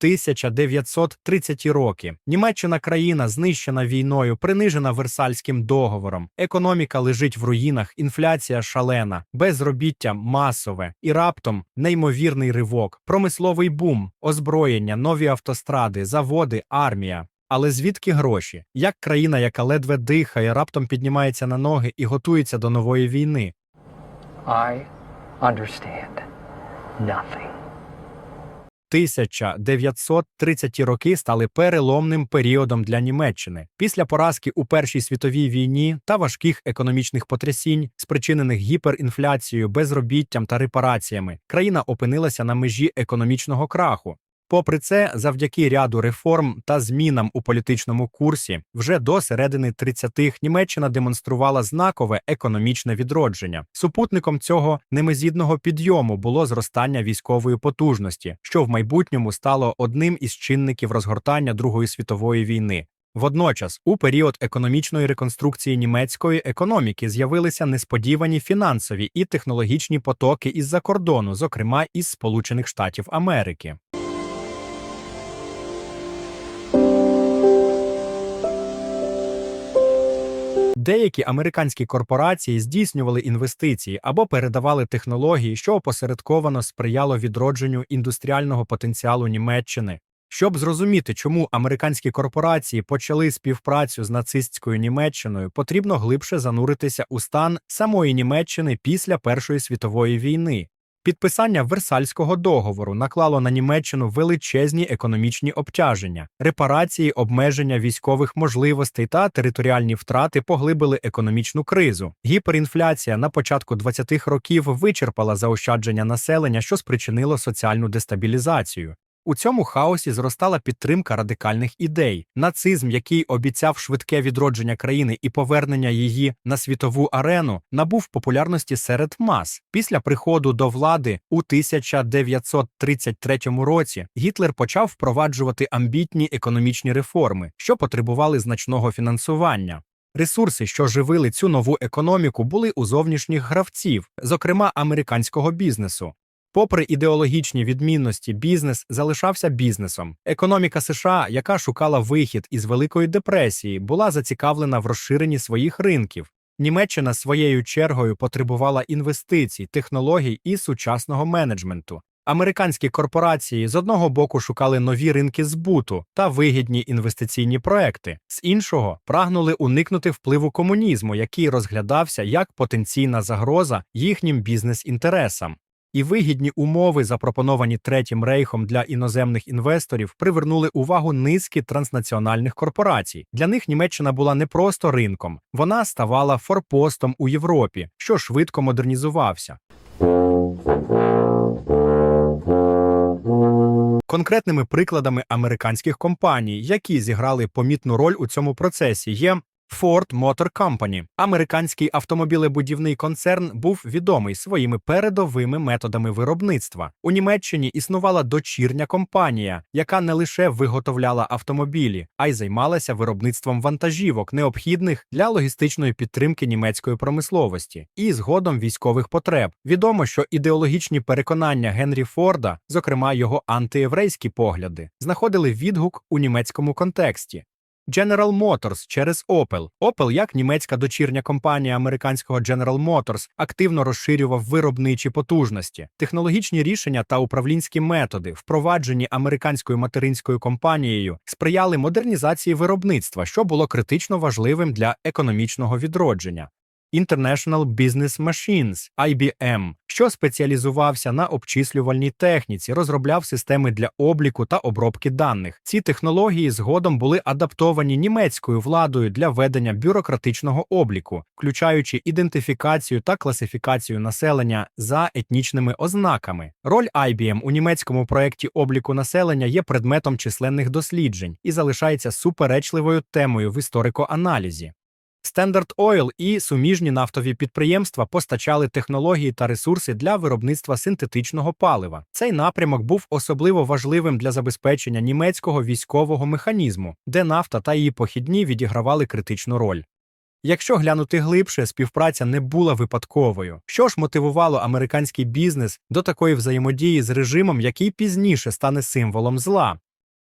1930 роки. Німеччина країна знищена війною, принижена Версальським договором. Економіка лежить в руїнах, інфляція шалена, безробіття масове і раптом неймовірний ривок, промисловий бум, озброєння, нові автостради, заводи, армія. Але звідки гроші? Як країна, яка ледве дихає, раптом піднімається на ноги і готується до нової війни? I understand nothing. 1930 роки стали переломним періодом для Німеччини. Після поразки у Першій світовій війні та важких економічних потрясінь, спричинених гіперінфляцією, безробіттям та репараціями, країна опинилася на межі економічного краху. Попри це, завдяки ряду реформ та змінам у політичному курсі, вже до середини 30-х Німеччина демонструвала знакове економічне відродження. Супутником цього немезідного підйому було зростання військової потужності, що в майбутньому стало одним із чинників розгортання Другої світової війни. Водночас, у період економічної реконструкції німецької економіки з'явилися несподівані фінансові і технологічні потоки із-за кордону, зокрема із Сполучених Штатів Америки. Деякі американські корпорації здійснювали інвестиції або передавали технології, що опосередковано сприяло відродженню індустріального потенціалу Німеччини. Щоб зрозуміти, чому американські корпорації почали співпрацю з нацистською Німеччиною, потрібно глибше зануритися у стан самої Німеччини після Першої світової війни. Підписання Версальського договору наклало на Німеччину величезні економічні обтяження, репарації, обмеження військових можливостей та територіальні втрати поглибили економічну кризу. Гіперінфляція на початку 20-х років вичерпала заощадження населення, що спричинило соціальну дестабілізацію. У цьому хаосі зростала підтримка радикальних ідей. Нацизм, який обіцяв швидке відродження країни і повернення її на світову арену, набув популярності серед мас. Після приходу до влади у 1933 році Гітлер почав впроваджувати амбітні економічні реформи, що потребували значного фінансування. Ресурси, що живили цю нову економіку, були у зовнішніх гравців, зокрема американського бізнесу. Попри ідеологічні відмінності, бізнес залишався бізнесом. Економіка США, яка шукала вихід із Великої депресії, була зацікавлена в розширенні своїх ринків. Німеччина своєю чергою потребувала інвестицій, технологій і сучасного менеджменту. Американські корпорації з одного боку шукали нові ринки збуту та вигідні інвестиційні проекти, з іншого прагнули уникнути впливу комунізму, який розглядався як потенційна загроза їхнім бізнес-інтересам. І вигідні умови, запропоновані Третім рейхом для іноземних інвесторів, привернули увагу низки транснаціональних корпорацій. Для них Німеччина була не просто ринком, вона ставала форпостом у Європі, що швидко модернізувався. Конкретними прикладами американських компаній, які зіграли помітну роль у цьому процесі, є Ford Motor Company. Американський автомобілебудівний концерн був відомий своїми передовими методами виробництва. У Німеччині існувала дочірня компанія, яка не лише виготовляла автомобілі, а й займалася виробництвом вантажівок, необхідних для логістичної підтримки німецької промисловості і згодом військових потреб. Відомо, що ідеологічні переконання Генрі Форда, зокрема його антиєврейські погляди, знаходили відгук у німецькому контексті. General Motors через Opel. Opel, як німецька дочірня компанія американського General Motors, активно розширював виробничі потужності, технологічні рішення та управлінські методи, впроваджені американською материнською компанією, сприяли модернізації виробництва, що було критично важливим для економічного відродження. International Business Machines IBM, що спеціалізувався на обчислювальній техніці, розробляв системи для обліку та обробки даних. Ці технології згодом були адаптовані німецькою владою для ведення бюрократичного обліку, включаючи ідентифікацію та класифікацію населення за етнічними ознаками. Роль IBM у німецькому проєкті обліку населення є предметом численних досліджень і залишається суперечливою темою в історико-аналізі. Standard Oil і суміжні нафтові підприємства постачали технології та ресурси для виробництва синтетичного палива. Цей напрямок був особливо важливим для забезпечення німецького військового механізму, де нафта та її похідні відігравали критичну роль. Якщо глянути глибше, співпраця не була випадковою. Що ж мотивувало американський бізнес до такої взаємодії з режимом, який пізніше стане символом зла?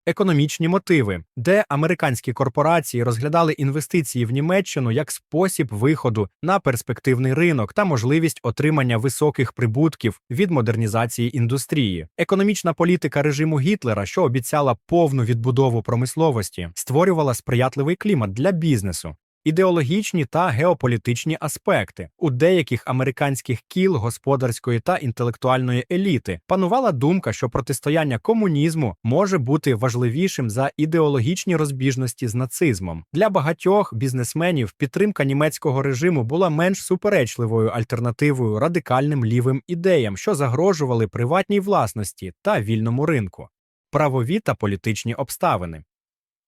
Економічні мотиви, де американські корпорації розглядали інвестиції в Німеччину як спосіб виходу на перспективний ринок та можливість отримання високих прибутків від модернізації індустрії. Економічна політика режиму Гітлера, що обіцяла повну відбудову промисловості, створювала сприятливий клімат для бізнесу. Ідеологічні та геополітичні аспекти у деяких американських кіл господарської та інтелектуальної еліти панувала думка, що протистояння комунізму може бути важливішим за ідеологічні розбіжності з нацизмом. Для багатьох бізнесменів підтримка німецького режиму була менш суперечливою альтернативою радикальним лівим ідеям, що загрожували приватній власності та вільному ринку. Правові та політичні обставини.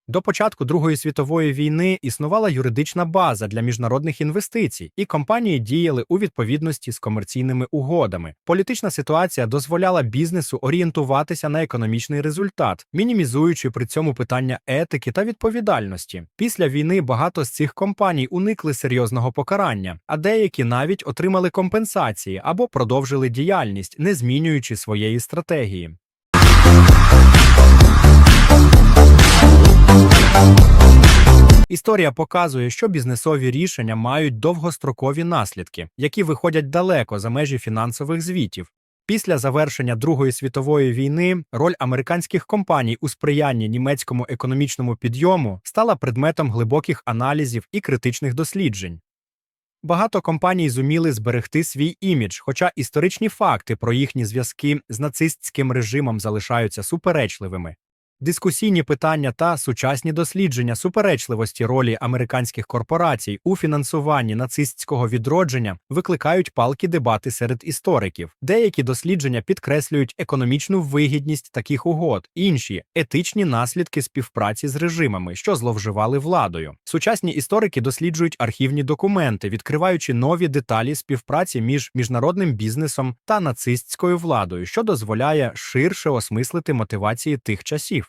До початку Другої світової війни існувала юридична база для міжнародних інвестицій, і компанії діяли у відповідності з комерційними угодами. Політична ситуація дозволяла бізнесу орієнтуватися на економічний результат, мінімізуючи при цьому питання етики та відповідальності. Після війни багато з цих компаній уникли серйозного покарання, а деякі навіть отримали компенсації або продовжили діяльність, не змінюючи своєї стратегії. Історія показує, що бізнесові рішення мають довгострокові наслідки, які виходять далеко за межі фінансових звітів. Після завершення Другої світової війни роль американських компаній у сприянні німецькому економічному підйому стала предметом глибоких аналізів і критичних досліджень. Багато компаній зуміли зберегти свій імідж, хоча історичні факти про їхні зв'язки з нацистським режимом залишаються суперечливими. Дискусійні питання та сучасні дослідження суперечливості ролі американських корпорацій у фінансуванні нацистського відродження викликають палкі дебати серед істориків. Деякі дослідження підкреслюють економічну вигідність таких угод, інші етичні наслідки співпраці з режимами, що зловживали владою. Сучасні історики досліджують архівні документи, відкриваючи нові деталі співпраці між міжнародним бізнесом та нацистською владою, що дозволяє ширше осмислити мотивації тих часів.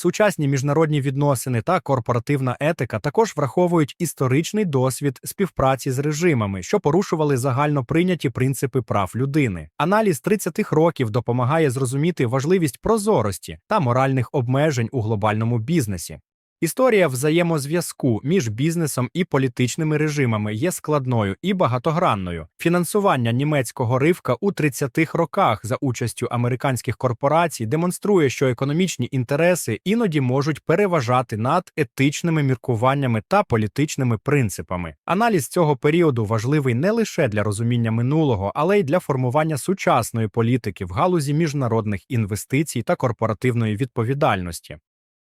Сучасні міжнародні відносини та корпоративна етика також враховують історичний досвід співпраці з режимами, що порушували загально прийняті принципи прав людини. Аналіз 30-х років допомагає зрозуміти важливість прозорості та моральних обмежень у глобальному бізнесі. Історія взаємозв'язку між бізнесом і політичними режимами є складною і багатогранною. Фінансування німецького ривка у 30-х роках за участю американських корпорацій демонструє, що економічні інтереси іноді можуть переважати над етичними міркуваннями та політичними принципами. Аналіз цього періоду важливий не лише для розуміння минулого, але й для формування сучасної політики в галузі міжнародних інвестицій та корпоративної відповідальності.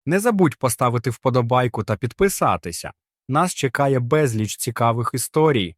Не забудь поставити вподобайку та підписатися. Нас чекає безліч цікавих історій.